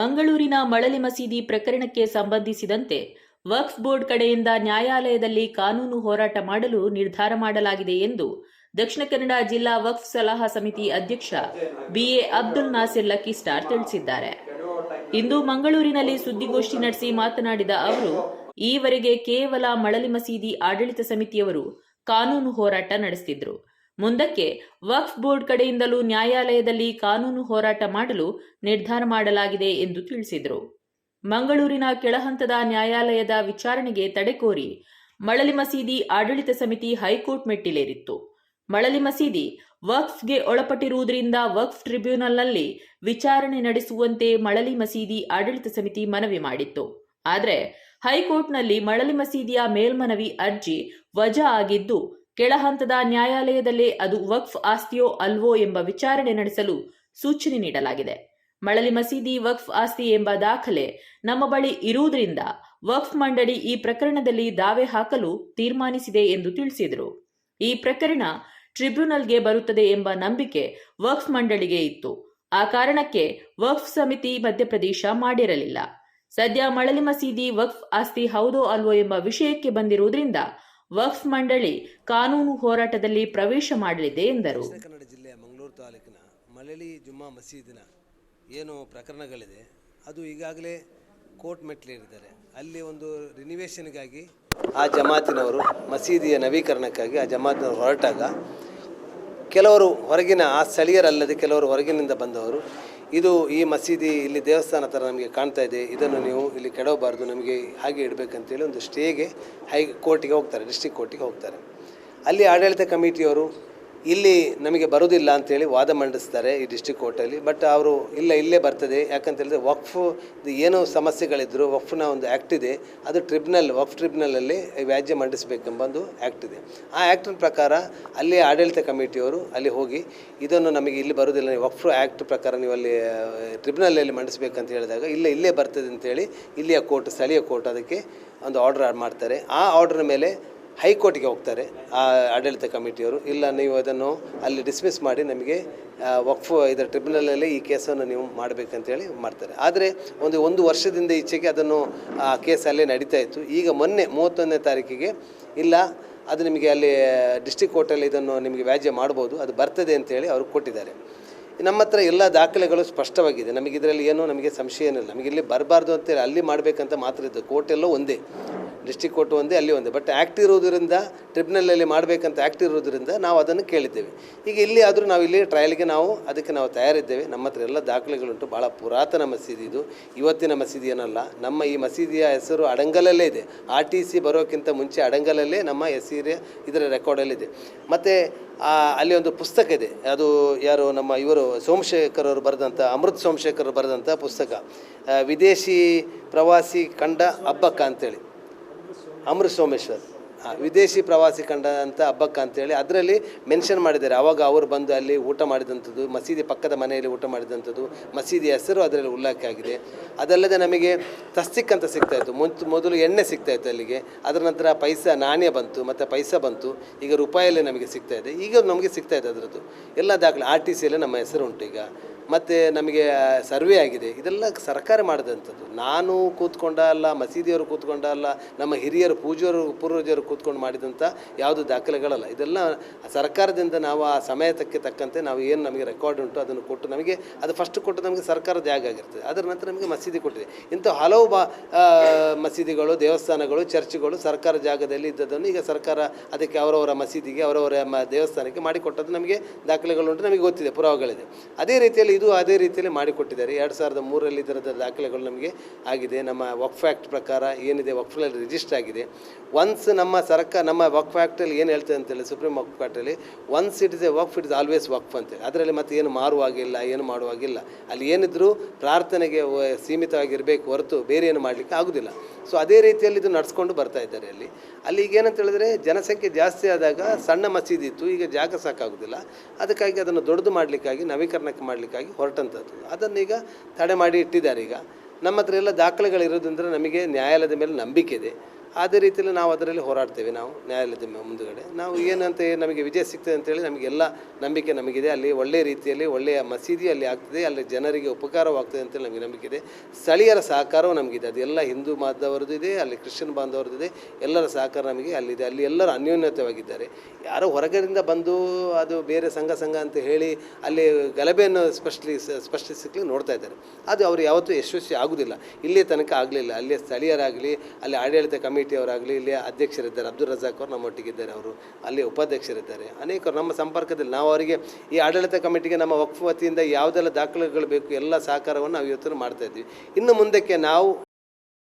ಮಂಗಳೂರಿನ ಮಳಲಿ ಮಸೀದಿ ಪ್ರಕರಣಕ್ಕೆ ಸಂಬಂಧಿಸಿದಂತೆ ವಕ್ಫ್ ಬೋರ್ಡ್ ಕಡೆಯಿಂದ ನ್ಯಾಯಾಲಯದಲ್ಲಿ ಕಾನೂನು ಹೋರಾಟ ಮಾಡಲು ನಿರ್ಧಾರ ಮಾಡಲಾಗಿದೆ ಎಂದು ದಕ್ಷಿಣ ಕನ್ನಡ ಜಿಲ್ಲಾ ವಕ್ಫ್ ಸಲಹಾ ಸಮಿತಿ ಅಧ್ಯಕ್ಷ BA Abdul Nasir lucky star ತಿಳಿಸಿದ್ದಾರೆ. ಇಂದು ಮಂಗಳೂರಿನಲ್ಲಿ ಸುದ್ದಿಗೋಷ್ಠಿ ನಡೆಸಿ ಮಾತನಾಡಿದ ಅವರು, ಈವರೆಗೆ ಕೇವಲ ಮಳಲಿ ಮಸೀದಿ ಆಡಳಿತ ಸಮಿತಿಯವರು ಕಾನೂನು ಹೋರಾಟ ನಡೆಸುತ್ತಿದ್ರು ಮುಂದಕ್ಕೆ ವಕ್ಫ್ ಬೋರ್ಡ್ ಕಡೆಯಿಂದಲೂ ನ್ಯಾಯಾಲಯದಲ್ಲಿ ಕಾನೂನು ಹೋರಾಟ ಮಾಡಲು ನಿರ್ಧಾರ ಮಾಡಲಾಗಿದೆ ಎಂದು ತಿಳಿಸಿದರು. ಮಂಗಳೂರಿನ ಕೆಳಹಂತದ ನ್ಯಾಯಾಲಯದ ವಿಚಾರಣೆಗೆ ತಡೆ ಕೋರಿ ಮಳಲಿ ಮಸೀದಿ ಆಡಳಿತ ಸಮಿತಿ ಹೈಕೋರ್ಟ್ ಮೆಟ್ಟಿಲೇರಿತ್ತು. ಮಳಲಿ ಮಸೀದಿ ವಕ್ಫ್ಗೆ ಒಳಪಟ್ಟಿರುವುದರಿಂದ ವಕ್ಫ್ ಟ್ರಿಬ್ಯುನಲ್ನಲ್ಲಿ ವಿಚಾರಣೆ ನಡೆಸುವಂತೆ ಮಳಲಿ ಮಸೀದಿ ಆಡಳಿತ ಸಮಿತಿ ಮನವಿ ಮಾಡಿತ್ತು. ಆದರೆ ಹೈಕೋರ್ಟ್ನಲ್ಲಿ ಮಳಲಿ ಮಸೀದಿಯ ಮೇಲ್ಮನವಿ ಅರ್ಜಿ ವಜಾ ಆಗಿದ್ದು ಕೆಳಹಂತದ ನ್ಯಾಯಾಲಯದಲ್ಲಿ ಅದು ವಕ್ಫ್ ಆಸ್ತಿಯೋ ಅಲ್ವೋ ಎಂಬ ವಿಚಾರಣೆ ನಡೆಸಲು ಸೂಚನೆ ನೀಡಲಾಗಿದೆ. ಮಳಲಿ ಮಸೀದಿ ವಕ್ಫ್ ಆಸ್ತಿ ಎಂಬ ದಾಖಲೆ ನಮ್ಮ ಬಳಿ ಇರುವುದರಿಂದ ವಕ್ಫ್ ಮಂಡಳಿ ಈ ಪ್ರಕರಣದಲ್ಲಿ ದಾವೆ ಹಾಕಲು ತೀರ್ಮಾನಿಸಿದೆ ಎಂದು ತಿಳಿಸಿದರು. ಈ ಪ್ರಕರಣ ಟ್ರಿಬ್ಯುನಲ್ಗೆ ಬರುತ್ತದೆ ಎಂಬ ನಂಬಿಕೆ ವಕ್ಫ್ ಮಂಡಳಿಗೆ ಇತ್ತು. ಆ ಕಾರಣಕ್ಕೆ ವಕ್ಫ್ ಸಮಿತಿ ಮಧ್ಯಪ್ರದೇಶ ಮಾಡಿರಲಿಲ್ಲ. ಸದ್ಯ ಮಳಲಿ ಮಸೀದಿ ವಕ್ಫ್ ಆಸ್ತಿ ಹೌದೋ ಅಲ್ವೋ ಎಂಬ ವಿಷಯಕ್ಕೆ ಬಂದಿರುವುದರಿಂದ ವಕ್ಫ್ ಮಂಡಳಿ ಕಾನೂನು ಹೋರಾಟದಲ್ಲಿ ಪ್ರವೇಶ ಮಾಡಲಿದೆ ಎಂದರು. ಕನ್ನಡ ಜಿಲ್ಲೆಯ ಮಂಗಳೂರು ತಾಲೂಕಿನ ಮಳಲಿ ಜುಮ್ಮಾ ಮಸೀದಿನ ಏನು ಪ್ರಕರಣಗಳಿದೆ. ಅದು ಈಗಾಗಲೇ ಕೋರ್ಟ್ ಮೆಟ್ಲೇರಿದ್ದಾರೆ ಅಲ್ಲಿ ಒಂದು ರಿನಿವೇಶನ್ಗಾಗಿ ಆ ಜಮಾತಿನವರು ಮಸೀದಿಯ ನವೀಕರಣಕ್ಕಾಗಿ ಆ ಜಮಾತಿನವರು ಹೊರಟಾಗ ಕೆಲವರು ಹೊರಗಿನ ಆ ಸ್ಥಳೀಯರಲ್ಲದೆ ಕೆಲವರು ಹೊರಗಿನಿಂದ ಬಂದವರು ಇದು ಈ ಮಸೀದಿ ಇಲ್ಲಿ ದೇವಸ್ಥಾನ ಥರ ನಮಗೆ ಕಾಣ್ತಾ ಇದೆ. ಇದನ್ನು ನೀವು ಇಲ್ಲಿ ಕೆಡವಬಾರ್ದು. ನಮಗೆ ಹಾಗೆ ಇಡಬೇಕಂತೇಳಿ ಒಂದು ಸ್ಟೇಗೆ ಹೈ ಕೋರ್ಟಿಗೆ ಹೋಗ್ತಾರೆ ಡಿಸ್ಟಿಕ್ ಕೋರ್ಟಿಗೆ ಹೋಗ್ತಾರೆ. ಅಲ್ಲಿ ಆಡಳಿತ ಕಮಿಟಿಯವರು ಇಲ್ಲಿ ನಮಗೆ ಬರೋದಿಲ್ಲ ಅಂತೇಳಿ ವಾದ ಮಂಡಿಸ್ತಾರೆ ಈ ಡಿಸ್ಟಿಕ್ ಕೋರ್ಟಲ್ಲಿ ಬಟ್ ಅವರು ಇಲ್ಲ, ಇಲ್ಲೇ ಬರ್ತದೆ. ಯಾಕಂತ ಹೇಳಿದ್ರೆ ವಕ್ಫ್ ಏನು ಸಮಸ್ಯೆಗಳಿದ್ರು, ವಕ್ಫ್ನ ಒಂದು ಆ್ಯಕ್ಟ್ ಇದೆ. ಅದು ಟ್ರಿಬ್ಯುನಲ್ ವಕ್ಫ್ ಟ್ರಿಬ್ಯುನಲಲ್ಲಿ ವ್ಯಾಜ್ಯ ಮಂಡಿಸಬೇಕೆಂಬ ಒಂದು ಆ್ಯಕ್ಟ್ ಇದೆ. ಆ ಆ್ಯಕ್ಟಿನ ಪ್ರಕಾರ ಅಲ್ಲಿ ಆಡಳಿತ ಕಮಿಟಿಯವರು ಅಲ್ಲಿ ಹೋಗಿ, ಇದನ್ನು ನಮಗೆ ಇಲ್ಲಿ ಬರೋದಿಲ್ಲ ವಕ್ಫ್ ಆ್ಯಕ್ಟ್ ಪ್ರಕಾರ ನೀವು ಅಲ್ಲಿ ಟ್ರಿಬ್ಯುನಲಲ್ಲಿ ಮಂಡಿಸಬೇಕಂತ ಹೇಳಿದಾಗ, ಇಲ್ಲ, ಇಲ್ಲೇ ಬರ್ತದೆ ಅಂತೇಳಿ ಇಲ್ಲಿಯ ಕೋರ್ಟ್ ಸ್ಥಳೀಯ ಕೋರ್ಟ್ ಅದಕ್ಕೆ ಒಂದು ಆರ್ಡರ್ ಮಾಡ್ತಾರೆ. ಆ ಆರ್ಡರ್ ಮೇಲೆ ಹೈಕೋರ್ಟಿಗೆ ಹೋಗ್ತಾರೆ ಆ ಆಡಳಿತ ಕಮಿಟಿಯವರು. ಇಲ್ಲ, ನೀವು ಅದನ್ನು ಅಲ್ಲಿ ಡಿಸ್ಮಿಸ್ ಮಾಡಿ ನಮಗೆ ವಕ್ಫು ಇದರ ಟ್ರಿಬ್ಯುನಲಲ್ಲಿ ಈ ಕೇಸನ್ನು ನೀವು ಮಾಡಬೇಕಂತೇಳಿ ಮಾಡ್ತಾರೆ. ಆದರೆ ಒಂದು ಒಂದು ವರ್ಷದಿಂದ ಈಚೆಗೆ ಅದನ್ನು, ಆ, ಕೇಸ್ ಅಲ್ಲೇ ನಡೀತಾ ಇತ್ತು. ಈಗ ಮೊನ್ನೆ ಮೂವತ್ತೊಂದನೇ ತಾರೀಕಿಗೆ, ಇಲ್ಲ, ಅದು ನಿಮಗೆ ಅಲ್ಲಿ ಡಿಸ್ಟಿಕ್ ಕೋರ್ಟಲ್ಲಿ ಇದನ್ನು ನಿಮಗೆ ವ್ಯಾಜ್ಯ ಮಾಡ್ಬೋದು, ಅದು ಬರ್ತದೆ ಅಂತೇಳಿ ಅವರು ಕೊಟ್ಟಿದ್ದಾರೆ. ನಮ್ಮ ಹತ್ರ ಎಲ್ಲ ದಾಖಲೆಗಳು ಸ್ಪಷ್ಟವಾಗಿದೆ. ನಮಗೆ ಇದರಲ್ಲಿ ಏನೂ ನಮಗೆ ಸಂಶಯ ಏನಿಲ್ಲ. ನಮಗೆ ಇಲ್ಲಿ ಬರಬಾರ್ದು ಅಂತೇಳಿ ಅಲ್ಲಿ ಮಾಡಬೇಕಂತ ಮಾತ್ರ ಇದ್ದು ಕೋರ್ಟೆಲ್ಲೋ ಒಂದೇ. ಡಿಸ್ಟಿಕ್ ಕೋರ್ಟ್ ಒಂದೇ, ಅಲ್ಲಿ ಒಂದೇ. ಬಟ್ ಆ್ಯಕ್ಟ್ ಇರೋದರಿಂದ ಟ್ರಿಬ್ಯುನಲಲ್ಲಿ ಮಾಡಬೇಕಂತ ಆ್ಯಕ್ಟ್ ಇರೋದರಿಂದ ನಾವು ಅದನ್ನು ಕೇಳಿದ್ದೇವೆ. ಈಗ ಇಲ್ಲಿ ಆದರೂ ನಾವು ಇಲ್ಲಿ ಟ್ರಯಲ್ಗೆ ನಾವು ಅದಕ್ಕೆ ನಾವು ತಯಾರಿದ್ದೇವೆ. ನಮ್ಮ ಹತ್ರ ಎಲ್ಲ ದಾಖಲೆಗಳುಂಟು. ಭಾಳ ಪುರಾತನ ಮಸೀದಿ ಇದು. ಇವತ್ತಿನ ಮಸೀದಿ ಏನಲ್ಲ ನಮ್ಮ ಈ ಮಸೀದಿಯ ಹೆಸರು ಅಡಂಗಲಲ್ಲೇ ಇದೆ. ಆರ್ ಟಿ ಸಿ ಬರೋಕ್ಕಿಂತ ಮುಂಚೆ ಅಡಂಗಲಲ್ಲೇ ನಮ್ಮ ಹೆಸರು ಇದರ ರೆಕಾರ್ಡಲ್ಲಿದೆ ಮತ್ತು ಅಲ್ಲಿ ಒಂದು ಪುಸ್ತಕ ಇದೆ. ಅದು ಯಾರು ನಮ್ಮ ಇವರು ಸೋಮಶೇಖರ್ ಅವರು ಬರೆದಂಥ ಅಮೃತ್ ಸೋಮಶೇಖರ್ ಬರೆದಂಥ ಪುಸ್ತಕ. ವಿದೇಶಿ ಪ್ರವಾಸಿ ಕಂಡ ಹಬ್ಬಕ್ಕ ಅಂತೇಳಿ. ಅಮೃತ್ ಸೋಮೇಶ್ವರ್. ವಿದೇಶಿ ಪ್ರವಾಸಿ ಕಂಡ ಅಂತ ಹಬ್ಬಕ್ಕ ಅಂತೇಳಿ ಅದರಲ್ಲಿ ಮೆನ್ಷನ್ ಮಾಡಿದ್ದಾರೆ. ಅವಾಗ ಅವರು ಬಂದು ಅಲ್ಲಿ ಊಟ ಮಾಡಿದಂಥದ್ದು, ಮಸೀದಿ ಪಕ್ಕದ ಮನೆಯಲ್ಲಿ ಊಟ ಮಾಡಿದಂಥದ್ದು, ಮಸೀದಿ ಹೆಸರು ಅದರಲ್ಲಿ ಉಲ್ಲೇಖ ಆಗಿದೆ. ಅದಲ್ಲದೆ ನಮಗೆ ತಸ್ತಿಕ್ ಅಂತ ಸಿಗ್ತಾ ಇತ್ತು. ಮುಂಚೆ ಮೊದಲು ಎಣ್ಣೆ ಸಿಗ್ತಾ ಇತ್ತು ಅಲ್ಲಿಗೆ. ಅದರ ನಂತರ ಪೈಸಾ, ನಾಣ್ಯ ಬಂತು, ಮತ್ತು ಪೈಸ ಬಂತು. ಈಗ ರೂಪಾಯಲ್ಲೇ ನಮಗೆ ಸಿಗ್ತಾ ಇದೆ. ಈಗ ನಮಗೆ ಸಿಗ್ತಾ ಇದೆ ಅದರದ್ದು. ಎಲ್ಲ ದಾಖಲೆ ಆರ್ ಟಿ ಸಿಯಲ್ಲೇ ನಮ್ಮ ಹೆಸರು ಉಂಟು ಈಗ ಮತ್ತು ನಮಗೆ ಸರ್ವೆ ಆಗಿದೆ. ಇದೆಲ್ಲ ಸರ್ಕಾರ ಮಾಡಿದಂಥದ್ದು. ನಾನು ಕೂತ್ಕೊಂಡ ಅಲ್ಲ, ಮಸೀದಿಯವರು ಕೂತ್ಕೊಂಡ ಅಲ್ಲ, ನಮ್ಮ ಹಿರಿಯರು ಪೂಜೆಯವರು ಪೂರ್ವಜರು ಕೂತ್ಕೊಂಡು ಮಾಡಿದಂಥ ಯಾವುದು ದಾಖಲೆಗಳಲ್ಲ. ಇದೆಲ್ಲ ಸರ್ಕಾರದಿಂದ ನಾವು ಆ ಸಮಯ ತಕ್ಕೆ ತಕ್ಕಂತೆ ನಾವು ಏನು ನಮಗೆ ರೆಕಾರ್ಡ್ ಉಂಟು ಅದನ್ನು ಕೊಟ್ಟು ನಮಗೆ, ಅದು ಫಸ್ಟ್ ಕೊಟ್ಟು ನಮಗೆ ಸರ್ಕಾರದ ಜಾಗ ಆಗಿರ್ತದೆ. ಅದರ ನಂತರ ನಮಗೆ ಮಸೀದಿ ಕೊಟ್ಟಿದೆ. ಇಂಥ ಹಲವು ಬಾ ಮಸೀದಿಗಳು, ದೇವಸ್ಥಾನಗಳು, ಚರ್ಚ್ಗಳು ಸರ್ಕಾರ ಜಾಗದಲ್ಲಿ ಇದ್ದದನ್ನು ಈಗ ಸರ್ಕಾರ ಅದಕ್ಕೆ ಅವರವರ ಮಸೀದಿಗೆ, ಅವರವರ ದೇವಸ್ಥಾನಕ್ಕೆ ಮಾಡಿಕೊಟ್ಟದ್ದು ನಮಗೆ ದಾಖಲೆಗಳುಂಟು ನಮಗೆ ಗೊತ್ತಿದೆ, ಪುರಾವೆಗಳಿದೆ. ಅದೇ ರೀತಿಯಲ್ಲಿ ಇದು ಅದೇ ರೀತಿಯಲ್ಲಿ ಮಾಡಿಕೊಟ್ಟಿದ್ದಾರೆ. ಎರಡು ಸಾವಿರದ ಮೂರರಲ್ಲಿ ಇದರದ ದಾಖಲೆಗಳು ನಮಗೆ ಆಗಿದೆ. ನಮ್ಮ ವಕ್ಫ್ ಆ್ಯಕ್ಟ್ ಪ್ರಕಾರ ಏನಿದೆ ವಕ್ಫಲ್ಲಿ ರಿಜಿಸ್ಟರ್ ಆಗಿದೆ. ಒನ್ಸ್ ನಮ್ಮ ಸರ್ಕಾರ, ನಮ್ಮ ವಕ್ಫ್ ಆ್ಯಕ್ಟಲ್ಲಿ ಏನು ಹೇಳ್ತದೆ ಅಂತೇಳಿ supreme Waqf ಆ್ಯಕ್ಟಲ್ಲಿ once it is a waqf it is always waqf ಅಂತೇಳಿ ಅದರಲ್ಲಿ ಮತ್ತೆ ಏನು ಮಾರುವಾಗಿಲ್ಲ, ಏನು ಮಾಡುವಾಗಿಲ್ಲ. ಅಲ್ಲಿ ಏನಿದ್ರು ಪ್ರಾರ್ಥನೆಗೆ ಸೀಮಿತವಾಗಿರಬೇಕು ಹೊರತು ಬೇರೆ ಏನು ಮಾಡಲಿಕ್ಕೆ ಆಗೋದಿಲ್ಲ. ಸೊ ಅದೇ ರೀತಿಯಲ್ಲಿ ಇದು ನಡೆಸ್ಕೊಂಡು ಬರ್ತಾ ಇದ್ದಾರೆ ಅಲ್ಲಿ. ಅಲ್ಲಿ ಈಗ ಏನಂತ ಹೇಳಿದ್ರೆ, ಜನಸಂಖ್ಯೆ ಜಾಸ್ತಿ ಆದಾಗ ಸಣ್ಣ ಮಸೀದಿ ಇತ್ತು. ಈಗ ಜಾಗ ಸಾಕಾಗೋದಿಲ್ಲ. ಅದಕ್ಕಾಗಿ ಅದನ್ನು ದೊಡ್ಡದು ಮಾಡಲಿಕ್ಕಾಗಿ, ನವೀಕರಣಕ್ಕೆ ಮಾಡಲಿಕ್ಕಾಗಿ ಹೊರಟಂಥದ್ದು ಅದನ್ನೀಗ ತಡೆ ಮಾಡಿ ಇಟ್ಟಿದ್ದಾರೆ ಈಗ. ನಮ್ಮ ಹತ್ರ ಎಲ್ಲ ದಾಖಲೆಗಳಿರೋದ್ರಿಂದ ನಮಗೆ ನ್ಯಾಯಾಲಯದ ಮೇಲೆ ನಂಬಿಕೆ ಇದೆ. ಅದೇ ರೀತಿಯಲ್ಲಿ ನಾವು ಅದರಲ್ಲಿ ಹೋರಾಡ್ತೇವೆ ನಾವು ನ್ಯಾಯಾಲಯದ ಮುಂದುಗಡೆ. ನಾವು ಏನಂತ ನಮಗೆ ವಿಜಯ ಸಿಗ್ತದೆ ಅಂತೇಳಿ ನಮಗೆಲ್ಲ ನಂಬಿಕೆ ನಮಗಿದೆ. ಅಲ್ಲಿ ಒಳ್ಳೆಯ ರೀತಿಯಲ್ಲಿ ಒಳ್ಳೆಯ ಮಸೀದಿ ಅಲ್ಲಿ ಆಗ್ತದೆ. ಅಲ್ಲಿ ಜನರಿಗೆ ಉಪಕಾರವಾಗ್ತದೆ ಅಂತೇಳಿ ನಮಗೆ ನಂಬಿಕೆ ಇದೆ. ಸ್ಥಳೀಯರ ಸಹಕಾರವೂ ನಮಗಿದೆ. ಅದೆಲ್ಲ ಹಿಂದೂ ಮತದವರದ್ದು ಇದೆ, ಅಲ್ಲಿ ಕ್ರಿಶ್ಚಿಯನ್ ಬಾಂಧವರದ್ದು ಇದೆ. ಎಲ್ಲರ ಸಹಕಾರ ನಮಗೆ ಅಲ್ಲಿದೆ. ಅಲ್ಲಿ ಎಲ್ಲರೂ ಅನ್ಯೋನ್ಯತವಾಗಿದ್ದಾರೆ ಯಾರೋ ಹೊರಗಡೆಯಿಂದ ಬಂದು ಅದು ಬೇರೆ ಸಂಘ ಸಂಘ ಅಂತ ಹೇಳಿ ಅಲ್ಲಿ ಗಲಭೆಯನ್ನು ಸ್ಪಷ್ಟಲಿ ಸ್ಪಷ್ಟಿಸಲಿಕ್ಕೆ ನೋಡ್ತಾ ಇದ್ದಾರೆ. ಅದು ಅವರು ಯಾವತ್ತೂ ಯಶಸ್ವಿ ಆಗೋದಿಲ್ಲ ಇಲ್ಲಿ ತನಕ ಆಗಲಿಲ್ಲ. ಅಲ್ಲಿ ಸ್ಥಳೀಯರಾಗಲಿ, ಅಲ್ಲಿ ಆಡಳಿತ ಕಮಿಟಿಯವರಾಗಲಿ ಇಲ್ಲಿ ಅಧ್ಯಕ್ಷರಿದ್ದಾರೆ, ಅಬ್ದುಲ್ ರಜಾಕ್ ಅವರು ನಮ್ಮೊಟ್ಟಿಗಿದ್ದಾರೆ, ಅವರು ಅಲ್ಲಿ ಉಪಾಧ್ಯಕ್ಷರಿದ್ದಾರೆ. ಅನೇಕರು ನಮ್ಮ ಸಂಪರ್ಕದಲ್ಲಿ ನಾವು ಅವರಿಗೆ ಈ ಆಡಳಿತ ಕಮಿಟಿಗೆ ನಮ್ಮ ವಕ್ಫ್ ವತಿಯಿಂದ ಯಾವುದೆಲ್ಲ ದಾಖಲೆಗಳು ಬೇಕು, ಎಲ್ಲ ಸಹಕಾರವನ್ನು ನಾವು ಇವತ್ತು ಮಾಡ್ತಾ ಇದ್ವಿ ಇನ್ನು ಮುಂದಕ್ಕೆ ನಾವು